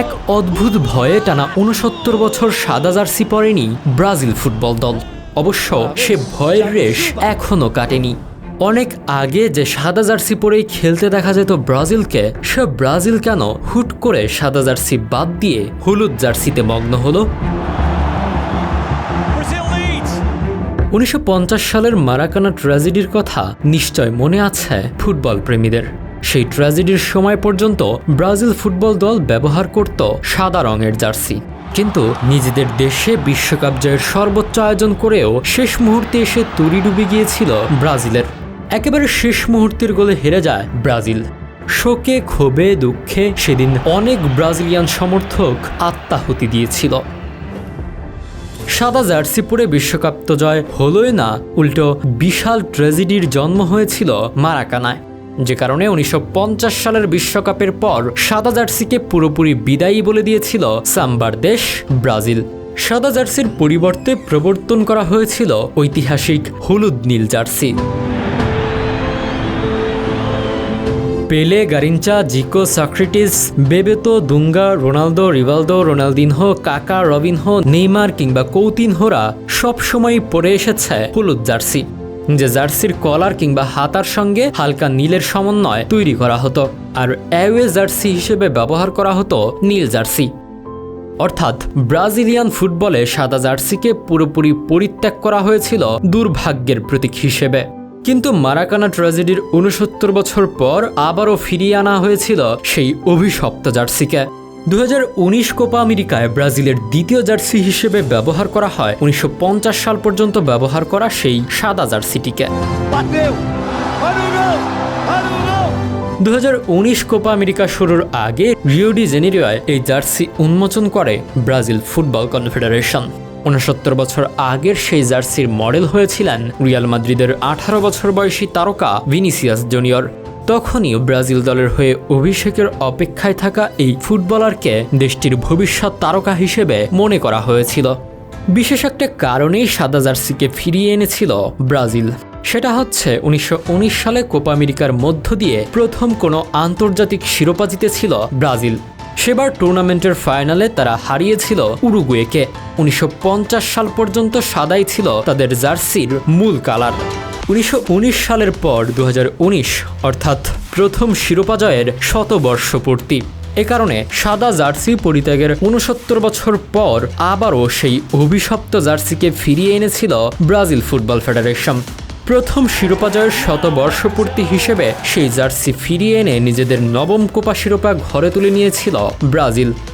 এক অদ্ভুত ভয়ে টানা উনসত্তর বছর সাদা জার্সি পরেনি ব্রাজিল ফুটবল দল। অবশ্য সে ভয়ের রেশ এখনও কাটেনি। অনেক আগে যে সাদা জার্সি পরেই খেলতে দেখা যেত ব্রাজিলকে সে ব্রাজিল কেন হুট করে সাদা জার্সি বাদ দিয়ে হলুদ জার্সিতে মগ্ন হলো. উনিশশো সালের মারাকানা ট্র্যাজেডির কথা নিশ্চয় মনে আছে ফুটবল প্রেমীদের। সেই ট্র্যাজেডির সময় পর্যন্ত ব্রাজিল ফুটবল দল ব্যবহার করত সাদা রঙের জার্সি। কিন্তু নিজেদের দেশে বিশ্বকাপ জয়ের সর্বোচ্চ আয়োজন করেও শেষ মুহূর্তে এসে তরি ডুবে গিয়েছিল ব্রাজিলের। একেবারে শেষ মুহূর্তের গোলে হেরে যায় ব্রাজিল। শোকে, ক্ষোভে, দুঃখে সেদিন অনেক ব্রাজিলিয়ান সমর্থক আত্মাহুতি দিয়েছিল। সাদা জার্সি পরে বিশ্বকাপ তো জয় হলোই না, উল্টো বিশাল ট্র্যাজেডির জন্ম হয়েছিল মারাকানায়। যে কারণে উনিশশো পঞ্চাশ সালের বিশ্বকাপের পর সাদা জার্সিকে পুরোপুরি বিদায়ী বলে দিয়েছিল সাম্বার দেশ ব্রাজিল। সাদা জার্সির পরিবর্তে প্রবর্তন করা হয়েছিল ঐতিহাসিক হলুদ নীল jersey. Pele Garrincha Zico, Socrates, Bebeto, Dunga, Ronaldo, Rivaldo, Ronaldinho, Kaka, Robinho, Neymar কিংবা কৌতিনহোরা সবসময় পরে এসেছে হলুদ জার্সি। যে জার্সির কলার কিংবা হাতার সঙ্গে হালকা নীলের সমন্বয় তৈরি করা হতো আর অ্যাওয়ে জার্সি হিসেবে ব্যবহার করা হতো নীল জার্সি। অর্থাৎ ব্রাজিলিয়ান ফুটবলে সাদা জার্সিকে পুরোপুরি পরিত্যাগ করা হয়েছিল দুর্ভাগ্যের প্রতীক হিসেবে। কিন্তু মারাকানা ট্র্যাজেডির উনসত্তর বছর পর আবারও ফিরিয়ে আনা হয়েছিল সেই অভিশপ্ত জার্সিকে। দু হাজার উনিশ কোপা আমেরিকায় ব্রাজিলের দ্বিতীয় জার্সি হিসেবে ব্যবহার করা হয়। উনিশশো পঞ্চাশ সাল পর্যন্ত ব্যবহার করা সেই সাদা জার্সিটিকে. দু কোপা আমেরিকা শুরুর আগে রিওডি জেনেরিয়ায় এই জার্সি উন্মোচন করে ব্রাজিল ফুটবল কনফেডারেশন। উনসত্তর বছর আগের সেই জার্সির মডেল হয়েছিলেন রিয়াল মাদ্রিদের আঠারো বছর বয়সী তারকা ভিনিসিয়াস জুনিয়র। তখনই ব্রাজিল দলের হয়ে অভিষেকের অপেক্ষায় থাকা এই ফুটবলারকে দেশটির ভবিষ্যৎ তারকা হিসেবে মনে করা হয়েছিল। বিশেষ একটা কারণেই সাদা জার্সিকে ফিরিয়ে এনেছিল ব্রাজিল। সেটা হচ্ছে উনিশশো উনিশ সালে কোপা আমেরিকার মধ্য দিয়ে প্রথম কোনো আন্তর্জাতিক শিরোপা জিতেছিল ব্রাজিল। সেবার টুর্নামেন্টের ফাইনালে তারা হারিয়েছিল উরুগুয়েকে। উনিশশো পঞ্চাশ সাল পর্যন্ত সাদাই ছিল তাদের জার্সির মূল কালার। উনিশশো উনিশ সালের পর দু হাজার উনিশ, অর্থাৎ প্রথম শিরোপা জয়ের শতবর্ষ পূর্তি। এ কারণে সাদা জার্সি পরিত্যাগের উনসত্তর বছর পর আবারও সেই অভিশপ্ত জার্সিকে ফিরিয়ে এনেছিল ব্রাজিল ফুটবল ফেডারেশন। প্রথম শিরোপা জয়ের শতবর্ষপূর্তি হিসেবে সেই জার্সি ফিরিয়ে এনে নিজেদের নবম কোপা শিরোপা ঘরে তুলে নিয়েছিল ব্রাজিল।